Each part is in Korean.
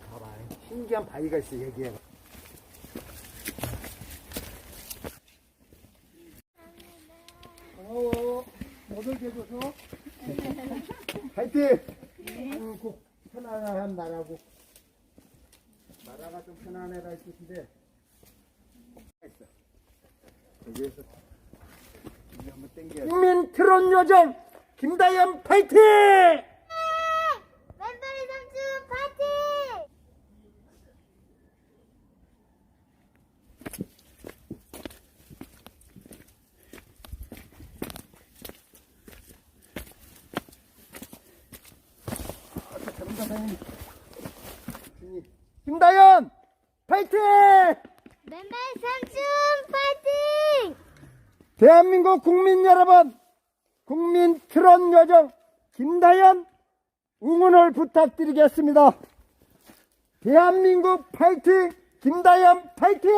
봐봐. 신기한 바위가 있어, 여기에. 고마워. 못 오게 해줘서. 파이팅! 음, 꼭 편안한 나라고. 나라가 좀 편안해라. 있어. 여기에서. 여기 한번 땡겨야 국민 트롯 요정 김다연 파이팅! 왼발이 삼촌 파이팅! 김다연 파이팅! 왼발 삼촌 파이팅! 대한민국 국민 여러분, 국민 트롯 요정 김다연 응원을 부탁드리겠습니다. 대한민국 파이팅! 김다연 파이팅!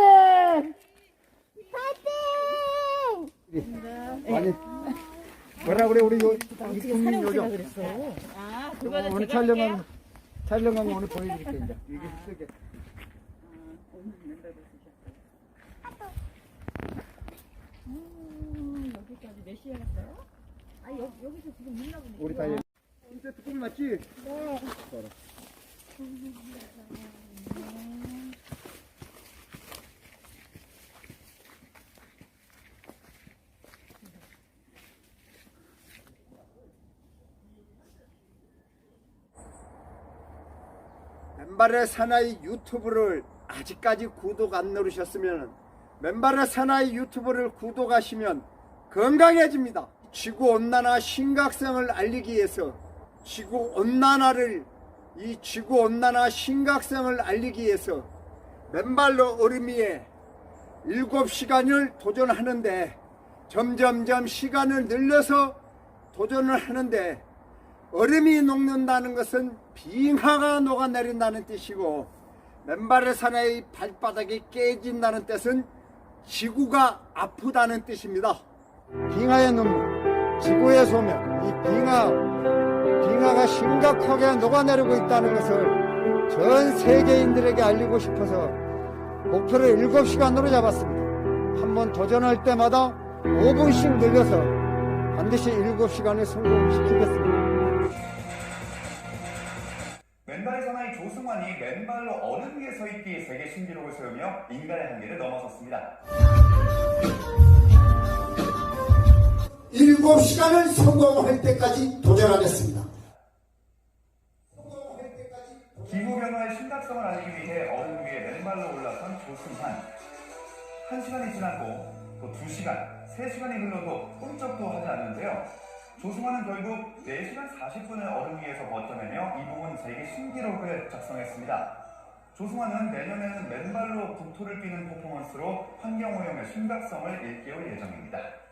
파이팅! 많이 뭐라 그래 우리 요이 국민 요정 아, 어, 그거는 오늘 제가 촬영한 촬영한 거 오늘 보여드릴게 이제 이게 쓰게 음, 여기까지 몇 시에 갔어요? 아, 여, 여기서 지금 있나 보네. 우리 다 진짜 뚜껑 맞지? 네. 맨발의 사나이 유튜브를 아직까지 구독 안 누르셨으면 맨발의 사나이 유튜브를 구독하시면 건강해집니다. 지구 온난화 심각성을 알리기 위해서 지구 온난화를 이 지구 온난화 심각성을 알리기 위해서 맨발로 얼음 위에 7시간을 도전하는데 점점점 시간을 늘려서 도전을 하는데 얼음이 녹는다는 것은 빙하가 녹아내린다는 뜻이고 맨발의 사나이 발바닥이 깨진다는 뜻은 지구가 아프다는 뜻입니다. 빙하의 눈물, 지구의 소멸, 이 빙하, 빙하가 심각하게 녹아내리고 있다는 것을 전 세계인들에게 알리고 싶어서 목표를 7시간으로 잡았습니다. 한번 도전할 때마다 5분씩 늘려서 반드시 7시간을 성공시키겠습니다. 맨발의 사나이 조승환이 맨발로 얼음 위에 서 있기 세계 신기록을 세우며 인간의 한계를 넘어섰습니다. 일곱 시간을 성공할 때까지 도전하겠습니다. 기후변화의 심각성을 알리기 위해 얼음 위에 맨발로 올라선 조승환. 한 시간이 지나고 또 두 시간, 세 시간이 흘러도 꿈쩍도 하지 않는데요. 조승환은 결국 4시간 40분을 얼음 위에서 버텨내며 이 부분 세계 신기록을 작성했습니다. 조승환은 내년에는 맨발로 국토를 뛰는 퍼포먼스로 환경오염의 심각성을 일깨울 예정입니다.